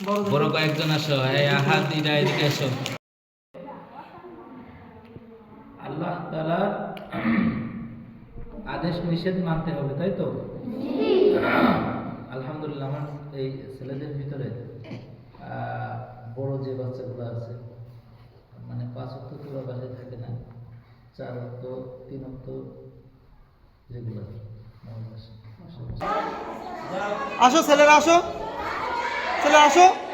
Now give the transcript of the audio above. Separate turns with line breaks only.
বড় কয়েকজন আসো এই এদিকে এসো আল্লাহ তালার আদেশ নিষেধ মানতে হবে তাই তো? আলহামদুলিল্লাহ আমার এই ছেলেদের ভিতরে আহ, বড় যে বাচ্চাগুলো আছে মানে পাঁচ অক্ট তোলা বাসায় থাকে না চার অক্ট তিন অক্ট যেগুলো
আসো ছেলেরা আসো। 这里二叔。